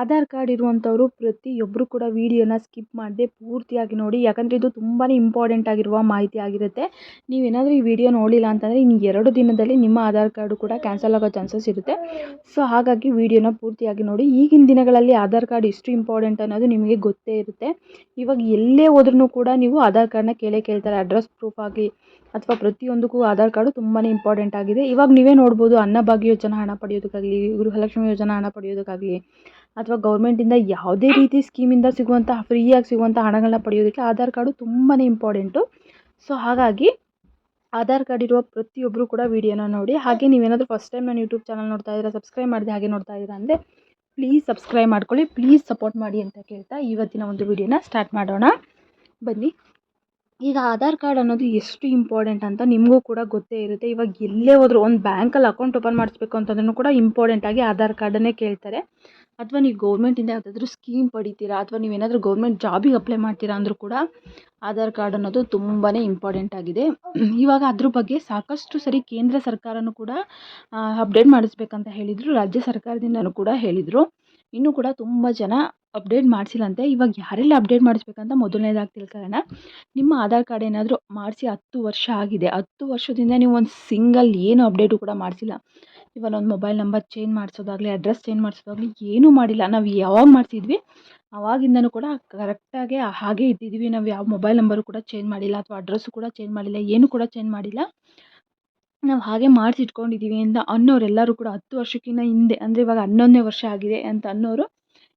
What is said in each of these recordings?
Aadhaar card ಇರುವಂಥವರು ಪ್ರತಿಯೊಬ್ಬರು ಕೂಡ ವೀಡಿಯೋನ ಸ್ಕಿಪ್ ಮಾಡದೆ ಪೂರ್ತಿಯಾಗಿ ನೋಡಿ. ಯಾಕಂದರೆ ಇದು ತುಂಬಾ ಇಂಪಾರ್ಟೆಂಟ್ ಆಗಿರುವ ಮಾಹಿತಿ ಆಗಿರುತ್ತೆ. ನೀವೇನಾದರೂ ಈ ವಿಡಿಯೋ ನೋಡಿಲ್ಲ ಅಂತಂದರೆ ಇನ್ನು ಎರಡು ದಿನದಲ್ಲಿ ನಿಮ್ಮ ಆಧಾರ್ ಕಾರ್ಡು ಕೂಡ ಕ್ಯಾನ್ಸಲ್ ಆಗೋ ಚಾನ್ಸಸ್ ಇರುತ್ತೆ. ಸೊ ಹಾಗಾಗಿ ವಿಡಿಯೋನ ಪೂರ್ತಿಯಾಗಿ ನೋಡಿ. ಈಗಿನ ದಿನಗಳಲ್ಲಿ ಆಧಾರ್ ಕಾರ್ಡ್ ಎಷ್ಟು ಇಂಪಾರ್ಟೆಂಟ್ ಅನ್ನೋದು ನಿಮಗೆ ಗೊತ್ತೇ ಇರುತ್ತೆ. ಇವಾಗ ಎಲ್ಲೇ ಹೋದ್ರೂ ಕೂಡ ನೀವು ಆಧಾರ್ ಕಾರ್ಡ್ನ ಕೇಳೇ ಕೇಳ್ತಾರೆ. ಅಡ್ರೆಸ್ ಪ್ರೂಫ್ ಆಗಲಿ ಅಥವಾ ಪ್ರತಿಯೊಂದಕ್ಕೂ ಆಧಾರ್ ಕಾರ್ಡು ತುಂಬಾ ಇಂಪಾರ್ಟೆಂಟ್ ಆಗಿದೆ. ಇವಾಗ ನೀವೇ ನೋಡ್ಬೋದು ಅನ್ನಭಾಗ್ಯ ಯೋಜನಾ ಹಣ ಪಡೆಯೋದಕ್ಕಾಗಲಿ, ಗೃಹಲಕ್ಷ್ಮಿ ಯೋಜನಾ ಹಣ ಪಡೆಯೋದಕ್ಕಾಗಲಿ. ಅಥವಾ ಗೌರ್ಮೆಂಟಿಂದ ಯಾವುದೇ ರೀತಿ ಸ್ಕೀಮಿಂದ ಸಿಗುವಂಥ ಫ್ರೀಯಾಗಿ ಸಿಗುವಂಥ ಹಣಗಳನ್ನ ಪಡೆಯೋದಕ್ಕೆ ಆಧಾರ್ ಕಾರ್ಡು ತುಂಬಾ ಇಂಪಾರ್ಟೆಂಟು. ಸೊ, ಹಾಗಾಗಿ ಆಧಾರ್ ಕಾರ್ಡ್ ಇರುವ ಪ್ರತಿಯೊಬ್ಬರು ಕೂಡ ವೀಡಿಯೋನ ನೋಡಿ. ಹಾಗೆ ನೀವೇನಾದರೂ ಫಸ್ಟ್ ಟೈಮ್ ನಾನು ಯೂಟ್ಯೂಬ್ ಚಾನಲ್ ನೋಡ್ತಾ ಇದ್ದೀರಾ ಸಬ್ಸ್ಕ್ರೈಬ್ ಮಾಡಿದೆ ಹಾಗೆ ನೋಡ್ತಾ ಇದ್ದೀರಾ ಅಂದರೆ ಪ್ಲೀಸ್ ಸಬ್ಸ್ಕ್ರೈಬ್ ಮಾಡ್ಕೊಳ್ಳಿ ಪ್ಲೀಸ್ ಸಪೋರ್ಟ್ ಮಾಡಿ ಅಂತ ಕೇಳ್ತಾ ಇವತ್ತಿನ ಒಂದು ವಿಡಿಯೋನ ಸ್ಟಾರ್ಟ್ ಮಾಡೋಣ. ಬನ್ನಿ. ಈಗ ಆಧಾರ್ ಕಾರ್ಡ್ ಅನ್ನೋದು ಎಷ್ಟು ಇಂಪಾರ್ಟೆಂಟ್ ಅಂತ ನಿಮಗೂ ಕೂಡ ಗೊತ್ತೇ ಇರುತ್ತೆ. ಇವಾಗ ಎಲ್ಲೇ ಹೋದ್ರು ಒಂದು ಬ್ಯಾಂಕಲ್ಲಿ ಅಕೌಂಟ್ ಓಪನ್ ಮಾಡಿಸ್ಬೇಕು ಅಂತಂದ್ರೂ ಕೂಡ ಇಂಪಾರ್ಟೆಂಟಾಗಿ ಆಧಾರ್ ಕಾರ್ಡನ್ನೇ ಕೇಳ್ತಾರೆ. ಅಥವಾ ನೀವು ಗೌರ್ಮೆಂಟಿಂದ ಯಾವುದಾದ್ರೂ ಸ್ಕೀಮ್ ಪಡಿತೀರಾ, ಅಥವಾ ನೀವೇನಾದರೂ ಗೌರ್ಮೆಂಟ್ ಜಾಬಿಗೆ ಅಪ್ಲೈ ಮಾಡ್ತೀರಾ ಅಂದರೂ ಕೂಡ ಆಧಾರ್ ಕಾರ್ಡ್ ಅನ್ನೋದು ತುಂಬಾ ಇಂಪಾರ್ಟೆಂಟ್ ಆಗಿದೆ. ಇವಾಗ ಅದ್ರ ಬಗ್ಗೆ ಸಾಕಷ್ಟು ಸರಿ ಕೇಂದ್ರ ಸರ್ಕಾರನೂ ಕೂಡ ಅಪ್ಡೇಟ್ ಮಾಡಿಸ್ಬೇಕಂತ ಹೇಳಿದರು, ರಾಜ್ಯ ಸರ್ಕಾರದಿಂದನೂ ಕೂಡ ಹೇಳಿದರು. ಇನ್ನೂ ಕೂಡ ತುಂಬ ಜನ ಅಪ್ಡೇಟ್ ಮಾಡಿಸಿಲ್ಲಂತೆ. ಇವಾಗ ಯಾರೆಲ್ಲ ಅಪ್ಡೇಟ್ ಮಾಡಿಸ್ಬೇಕಂತ ಮೊದಲನೇದಾಗಿ ತಿಳ್ಕೊಳ್ಳೋಣ. ನಿಮ್ಮ ಆಧಾರ್ ಕಾರ್ಡ್ ಏನಾದರೂ ಮಾಡಿಸಿ ಹತ್ತು ವರ್ಷ ಆಗಿದೆ. ಹತ್ತು ವರ್ಷದಿಂದ ನೀವು ಒಂದು ಸಿಂಗಲ್ ಏನು ಅಪ್ಡೇಟು ಕೂಡ ಮಾಡಿಸಿಲ್ಲ. ಇವಾಗ ಒಂದು ಮೊಬೈಲ್ ನಂಬರ್ ಚೇಂಜ್ ಮಾಡಿಸೋದಾಗಲಿ ಅಡ್ರೆಸ್ ಚೇಂಜ್ ಮಾಡಿಸೋದಾಗಲಿ ಏನೂ ಮಾಡಿಲ್ಲ. ನಾವು ಯಾವಾಗ ಮಾಡಿಸಿದ್ವಿ? ಆವಾಗಿಂದನೂ ಕೂಡ ಕರೆಕ್ಟಾಗಿ ಹಾಗೆ ಇದ್ದಿದ್ವಿ. ನಾವು ಯಾವ ಮೊಬೈಲ್ ನಂಬರು ಕೂಡ ಚೇಂಜ್ ಮಾಡಿಲ್ಲ ಅಥವಾ ಅಡ್ರೆಸ್ಸು ಕೂಡ ಚೇಂಜ್ ಮಾಡಿಲ್ಲ, ಏನೂ ಕೂಡ ಚೇಂಜ್ ಮಾಡಿಲ್ಲ. ನಾವು ಹಾಗೆ ಮಾಡಿಸಿ ಇಟ್ಕೊಂಡಿದ್ದೀವಿ ಅಂತ ಅನ್ನೋರೆಲ್ಲರೂ ಕೂಡ ಹತ್ತು ವರ್ಷಕ್ಕಿಂತ ಹಿಂದೆ, ಅಂದರೆ ಇವಾಗ ಹನ್ನೊಂದನೇ ವರ್ಷ ಆಗಿದೆ ಅಂತ ಅನ್ನೋರು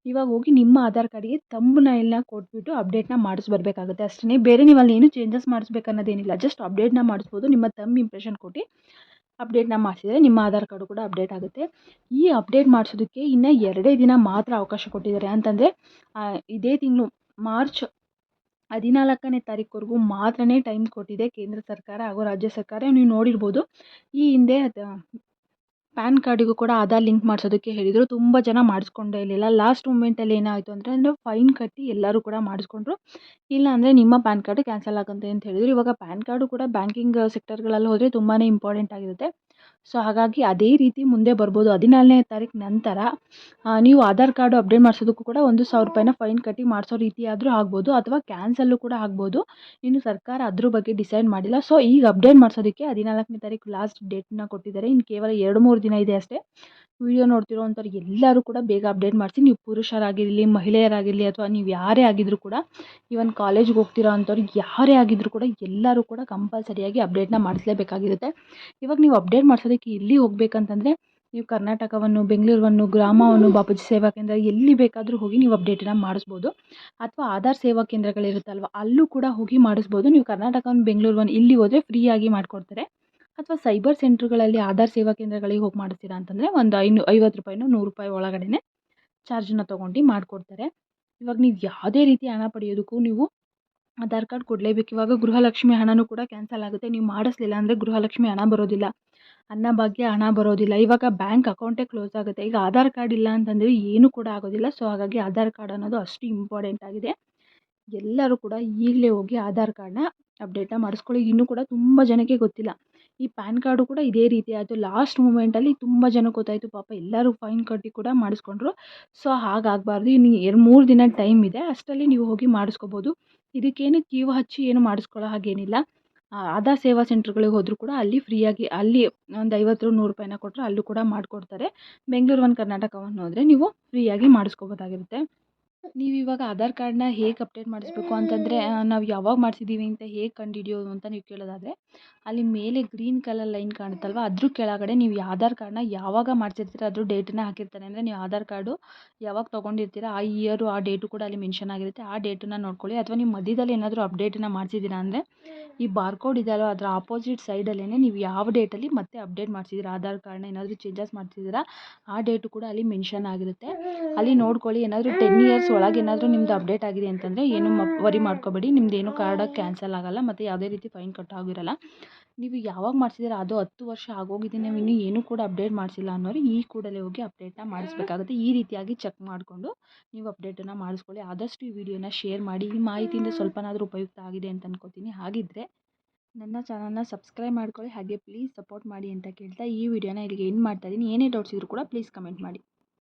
ಇವಾಗ ಹೋಗಿ ನಿಮ್ಮ ಆಧಾರ್ ಕಾರ್ಡಿಗೆ ತಂಬ್ನೈಲ್ನ ಕೊಟ್ಬಿಟ್ಟು ಅಪ್ಡೇಟ್ನ ಮಾಡಿಸ್ಬರ್ಬೇಕಾಗುತ್ತೆ ಅಷ್ಟೇ ಬೇರೆ ನೀವು ಅಲ್ಲಿ ಏನು ಚೇಂಜಸ್ ಮಾಡಿಸ್ಬೇಕನ್ನೋದೇನಿಲ್ಲ. ಜಸ್ಟ್ ಅಪ್ಡೇಟ್ನ ಮಾಡಿಸ್ಬೋದು. ನಿಮ್ಮ ತಮ್ಮ ಇಂಪ್ರೆಷನ್ ಕೊಟ್ಟು ಅಪ್ಡೇಟ್ನ ಮಾಡಿಸಿದರೆ ನಿಮ್ಮ ಆಧಾರ್ ಕಾರ್ಡು ಕೂಡ ಅಪ್ಡೇಟ್ ಆಗುತ್ತೆ. ಈ ಅಪ್ಡೇಟ್ ಮಾಡಿಸೋದಕ್ಕೆ ಇನ್ನು ಎರಡೇ ದಿನ ಮಾತ್ರ ಅವಕಾಶ ಕೊಟ್ಟಿದ್ದಾರೆ. ಅಂತಂದರೆ ಇದೇ ತಿಂಗಳು ಮಾರ್ಚ್ ಹದಿನಾಲ್ಕನೇ ತಾರೀಕುವರೆಗೂ ಮಾತ್ರನೇ ಟೈಮ್ ಕೊಟ್ಟಿದೆ ಕೇಂದ್ರ ಸರ್ಕಾರ ಹಾಗೂ ರಾಜ್ಯ ಸರ್ಕಾರ. ನೀವು ನೋಡಿರ್ಬೋದು, ಈ ಹಿಂದೆ ಪ್ಯಾನ್ ಕಾರ್ಡಿಗೂ ಕೂಡ ಆಧಾರ್ ಲಿಂಕ್ ಮಾಡಿಸೋದಕ್ಕೆ ಹೇಳಿದರು. ತುಂಬ ಜನ ಮಾಡಿಸ್ಕೊಂಡೇ ಇರಲಿಲ್ಲ. ಲಾಸ್ಟ್ ಮೂಮೆಂಟಲ್ಲಿ ಏನಾಯಿತು ಅಂದರೆ ಅಂದರೆ ಫೈನ್ ಕಟ್ಟಿ ಎಲ್ಲರೂ ಕೂಡ ಮಾಡಿಸ್ಕೊಂಡ್ರು. ಇಲ್ಲ ಅಂದರೆ ನಿಮ್ಮ ಪ್ಯಾನ್ ಕಾರ್ಡು ಕ್ಯಾನ್ಸಲ್ ಆಗುತ್ತೆ ಅಂತ ಹೇಳಿದರು. ಇವಾಗ ಪ್ಯಾನ್ ಕಾರ್ಡು ಕೂಡ ಬ್ಯಾಂಕಿಂಗ್ ಸೆಕ್ಟರ್ಗಳಲ್ಲಿ ಹೋದರೆ ತುಂಬಾ ಇಂಪಾರ್ಟೆಂಟ್ ಆಗಿರುತ್ತೆ. ಸೊ ಹಾಗಾಗಿ ಅದೇ ರೀತಿ ಮುಂದೆ ಬರ್ಬೋದು. ಹದಿನಾಲ್ನೇ ತಾರೀಕು ನಂತರ ನೀವು ಆಧಾರ್ ಕಾರ್ಡು ಅಪ್ಡೇಟ್ ಮಾಡಿಸೋದಕ್ಕೂ ಕೂಡ ಒಂದು ಸಾವಿರ ರೂಪಾಯಿನ ಫೈನ್ ಕಟ್ಟಿ ಮಾಡಿಸೋ ರೀತಿ ಆದರೂ ಆಗ್ಬೋದು ಅಥವಾ ಕ್ಯಾನ್ಸಲ್ಲು ಕೂಡ ಆಗ್ಬೋದು. ಇನ್ನು ಸರ್ಕಾರ ಅದ್ರ ಬಗ್ಗೆ ಡಿಸೈಡ್ ಮಾಡಿಲ್ಲ. ಸೊ ಈಗ ಅಪ್ಡೇಟ್ ಮಾಡಿಸೋದಕ್ಕೆ ಹದಿನಾಲ್ಕನೇ ತಾರೀಕು ಲಾಸ್ಟ್ ಡೇಟನ್ನ ಕೊಟ್ಟಿದ್ದಾರೆ. ಇನ್ನು ಕೇವಲ ಎರಡು ಮೂರು ದಿನ ಇದೆ ಅಷ್ಟೇ. ವಿಡಿಯೋ ನೋಡ್ತಿರೋವಂಥವ್ರು ಎಲ್ಲರೂ ಕೂಡ ಬೇಗ ಅಪ್ಡೇಟ್ ಮಾಡಿಸಿ, ನೀವು ಪುರುಷರಾಗಿರಲಿ, ಮಹಿಳೆಯರಾಗಿರಲಿ ಅಥವಾ ನೀವು ಯಾರೇ ಆಗಿದ್ದರೂ ಕೂಡ, ಈವನ್ ಕಾಲೇಜ್ಗೆ ಹೋಗ್ತಿರೋ ಅಂಥವ್ರು ಯಾರೇ ಆಗಿದ್ದರೂ ಕೂಡ ಎಲ್ಲರೂ ಕೂಡ ಕಂಪಲ್ಸರಿಯಾಗಿ ಅಪ್ಡೇಟ್ನ ಮಾಡಿಸಲೇಬೇಕಾಗಿರುತ್ತೆ. ಇವಾಗ ನೀವು ಅಪ್ಡೇಟ್ ಮಾಡಿಸೋದಕ್ಕೆ ಎಲ್ಲಿ ಹೋಗ್ಬೇಕಂತಂದರೆ, ನೀವು ಕರ್ನಾಟಕವನ್ನು, ಬೆಂಗಳೂರನ್ನು, ಗ್ರಾಮವನ್ನು, ಬಾಪೂಜಿ ಸೇವಾ ಕೇಂದ್ರ ಎಲ್ಲಿ ಬೇಕಾದರೂ ಹೋಗಿ ನೀವು ಅಪ್ಡೇಟನ್ನು ಮಾಡಿಸ್ಬೋದು. ಅಥವಾ ಆಧಾರ್ ಸೇವಾ ಕೇಂದ್ರಗಳಿರುತ್ತಲ್ವ, ಅಲ್ಲೂ ಕೂಡ ಹೋಗಿ ಮಾಡಿಸ್ಬೋದು. ನೀವು ಕರ್ನಾಟಕವನ್ನು ಬೆಂಗಳೂರನ್ನು ಇಲ್ಲಿ ಹೋದರೆ ಫ್ರೀಯಾಗಿ ಮಾಡಿಕೊಡ್ತಾರೆ. ಅಥವಾ ಸೈಬರ್ ಸೆಂಟ್ರ್ಗಳಲ್ಲಿ ಆಧಾರ್ ಸೇವಾ ಕೇಂದ್ರಗಳಿಗೆ ಹೋಗಿ ಮಾಡಿಸ್ತೀರಾ ಅಂತಂದರೆ ಒಂದು ಐನು, ಐವತ್ತು ರೂಪಾಯಿನೋ ನೂರು ರೂಪಾಯಿ ಒಳಗಡೆನೆ ಚಾರ್ಜನ್ನು ತೊಗೊಂಡು ಮಾಡಿಕೊಡ್ತಾರೆ. ಇವಾಗ ನೀವು ಯಾವುದೇ ರೀತಿ ಹಣ ಪಡೆಯೋದಕ್ಕೂ ನೀವು ಆಧಾರ್ ಕಾರ್ಡ್ ಕೊಡಲೇಬೇಕು. ಇವಾಗ ಗೃಹಲಕ್ಷ್ಮಿ ಹಣನೂ ಕೂಡ ಕ್ಯಾನ್ಸಲ್ ಆಗುತ್ತೆ. ನೀವು ಮಾಡಿಸ್ಲಿಲ್ಲ ಅಂದರೆ ಗೃಹಲಕ್ಷ್ಮಿ ಹಣ ಬರೋದಿಲ್ಲ. ಅನ್ನಭಾಗ್ಯ ಹಣ ಬರೋದಿಲ್ಲ. ಇವಾಗ ಬ್ಯಾಂಕ್ ಅಕೌಂಟೇ ಕ್ಲೋಸ್ ಆಗುತ್ತೆ. ಈಗ ಆಧಾರ್ ಕಾರ್ಡ್ ಇಲ್ಲ ಅಂತಂದರೆ ಏನೂ ಕೂಡ ಆಗೋದಿಲ್ಲ. ಸೊ, ಹಾಗಾಗಿ ಆಧಾರ್ ಕಾರ್ಡ್ ಅನ್ನೋದು ಅಷ್ಟು ಇಂಪಾರ್ಟೆಂಟ್ ಆಗಿದೆ. ಎಲ್ಲರೂ ಕೂಡ ಈಗಲೇ ಹೋಗಿ ಆಧಾರ್ ಕಾರ್ಡನ್ನ ಅಪ್ಡೇಟನ್ನ ಮಾಡಿಸ್ಕೊಳ್ಳಿ. ಇನ್ನೂ ಕೂಡ ತುಂಬ ಜನಕ್ಕೆ ಗೊತ್ತಿಲ್ಲ. ಈ ಪ್ಯಾನ್ ಕಾರ್ಡು ಕೂಡ ಇದೇ ರೀತಿ ಆಯಿತು. ಲಾಸ್ಟ್ ಮೂಮೆಂಟಲ್ಲಿ ತುಂಬ ಜನಕ್ಕೆ ಗೊತ್ತಾಯಿತು, ಪಾಪ ಎಲ್ಲರೂ ಫೈನ್ ಕಟ್ಟಿ ಕೂಡ ಮಾಡಿಸ್ಕೊಂಡ್ರು. ಸೊ, ಹಾಗಾಗಬಾರ್ದು. ಇನ್ನು ಎರಡು ಮೂರು ದಿನ ಟೈಮ್ ಇದೆ. ಅಷ್ಟರಲ್ಲಿ ನೀವು ಹೋಗಿ ಮಾಡಿಸ್ಕೋಬೋದು. ಇದಕ್ಕೇನು ಕ್ಯೂ ಹಚ್ಚಿ ಏನು ಮಾಡಿಸ್ಕೊಳ್ಳೋ ಹಾಗೇನಿಲ್ಲ. ಆಧಾರ್ ಸೇವಾ ಸೆಂಟ್ರ್ಗಳಿಗೆ ಹೋದರೂ ಕೂಡ ಅಲ್ಲಿ ಫ್ರೀಯಾಗಿ, ಅಲ್ಲಿ ಒಂದು ಐವತ್ತು, ನೂರು ರೂಪಾಯಿನ ಕೊಟ್ಟರೆ ಅಲ್ಲೂ ಕೂಡ ಮಾಡಿಕೊಡ್ತಾರೆ. ಬೆಂಗಳೂರು ಒಂದು ಕರ್ನಾಟಕವನ್ನು ಹೋದರೆ ನೀವು ಫ್ರೀಯಾಗಿ ಮಾಡಿಸ್ಕೋಬೋದಾಗಿರುತ್ತೆ. ನೀವು ಇವಾಗ ಆಧಾರ್ ಕಾರ್ಡ್ನ ಹೇಗೆ ಅಪ್ಡೇಟ್ ಮಾಡಿಸ್ಬೇಕು ಅಂತಂದರೆ ನಾವು ಯಾವಾಗ ಮಾಡಿಸಿದ್ದೀವಿ ಅಂತ ಹೇಗೆ ಕಂಡುಹಿಡಿಯೋದು ಅಂತ ನೀವು ಕೇಳೋದಾದರೆ ಅಲ್ಲಿ ಮೇಲೆ ಗ್ರೀನ್ ಕಲರ್ ಲೈನ್ ಕಾಣುತ್ತಲ್ವ ಅದ್ರ ಕೆಳಗಡೆ ನೀವು ಆಧಾರ್ ಕಾರ್ಡ್ನ ಯಾವಾಗ ಮಾಡಿಸಿರ್ತೀರ ಅದ್ರ ಡೇಟನ್ನ ಹಾಕಿರ್ತಾರೆ ಅಂದರೆ ನೀವು ಆಧಾರ್ ಕಾರ್ಡು ಯಾವಾಗ ತೊಗೊಂಡಿರ್ತೀರ ಆ ಇಯರು ಆ ಡೇಟು ಕೂಡ ಅಲ್ಲಿ ಮೆನ್ಷನ್ ಆಗಿರುತ್ತೆ. ಆ ಡೇಟನ್ನ ನೋಡ್ಕೊಳ್ಳಿ. ಅಥವಾ ನೀವು ಮಧ್ಯದಲ್ಲಿ ಏನಾದರೂ ಅಪ್ಡೇಟನ್ನ ಮಾಡಿಸಿದ್ದೀರಾ ಅಂದರೆ ಈ ಬಾರ್ಕೋಡ್ ಇದೆಯಲ್ವ ಅದರ ಆಪೋಸಿಟ್ ಸೈಡಲ್ಲೇ ನೀವು ಯಾವ ಡೇಟಲ್ಲಿ ಮತ್ತೆ ಅಪ್ಡೇಟ್ ಮಾಡಿಸಿದ್ದೀರಾ ಆಧಾರ್ ಕಾರ್ಡ್ನ ಏನಾದರೂ ಚೇಂಜಸ್ ಮಾಡ್ಸಿದ್ದೀರಾ ಆ ಡೇಟು ಕೂಡ ಅಲ್ಲಿ ಮೆನ್ಷನ್ ಆಗಿರುತ್ತೆ. ಅಲ್ಲಿ ನೋಡ್ಕೊಳ್ಳಿ, ಏನಾದರೂ ಟೆನ್ ಇಯರ್ಸ್ ಒಳಗೆ ಏನಾದರೂ ನಿಮ್ಮದು ಅಪ್ಡೇಟ್ ಆಗಿದೆ ಅಂತಂದರೆ ಏನು ವರಿ ಮಾಡ್ಕೋಬೇಡಿ, ನಿಮ್ದು ಏನು ಕಾರ್ಡ್ ಕ್ಯಾನ್ಸಲ್ ಆಗೋಲ್ಲ, ಮತ್ತು ಯಾವುದೇ ರೀತಿ ಫೈನ್ ಕಟ್ಟಾಗಿರಲ್ಲ ನೀವು ಯಾವಾಗ ಮಾಡಿಸಿದ್ದೀರ ಅದು ಹತ್ತು ವರ್ಷ ಆಗೋಗಿದೆ, ನೀವು ಇನ್ನೂ ಏನೂ ಕೂಡ ಅಪ್ಡೇಟ್ ಮಾಡಿಸಿಲ್ಲ ಅನ್ನೋರು ಈ ಕೂಡಲೇ ಹೋಗಿ ಅಪ್ಡೇಟ್ನ ಮಾಡಿಸ್ಬೇಕಾಗುತ್ತೆ. ಈ ರೀತಿಯಾಗಿ ಚೆಕ್ ಮಾಡಿಕೊಂಡು ನೀವು ಅಪ್ಡೇಟನ್ನು ಮಾಡಿಸ್ಕೊಳ್ಳಿ. ಆದಷ್ಟು ಈ ವಿಡಿಯೋನ ಶೇರ್ ಮಾಡಿ. ಈ ಮಾಹಿತಿಯಿಂದ ಸ್ವಲ್ಪನಾದರೂ ಉಪಯುಕ್ತ ಆಗಿದೆ ಅಂತ ಅನ್ಕೋತೀನಿ. ಹಾಗಿದ್ದರೆ ನನ್ನ ಚಾನಲ್ನ ಸಬ್ಸ್ಕ್ರೈಬ್ ಮಾಡ್ಕೊಳ್ಳಿ. ಹಾಗೆ ಪ್ಲೀಸ್ ಸಪೋರ್ಟ್ ಮಾಡಿ ಅಂತ ಕೇಳ್ತಾ ಈ ವಿಡಿಯೋನ ಇಲ್ಲಿಗೆ ಎಂಡ್ ಮಾಡ್ತಾಯಿದ್ದೀನಿ ಏನೇ ಡೌಟ್ಸ್ ಇದ್ದರೂ ಕೂಡ ಪ್ಲೀಸ್ ಕಮೆಂಟ್ ಮಾಡಿ.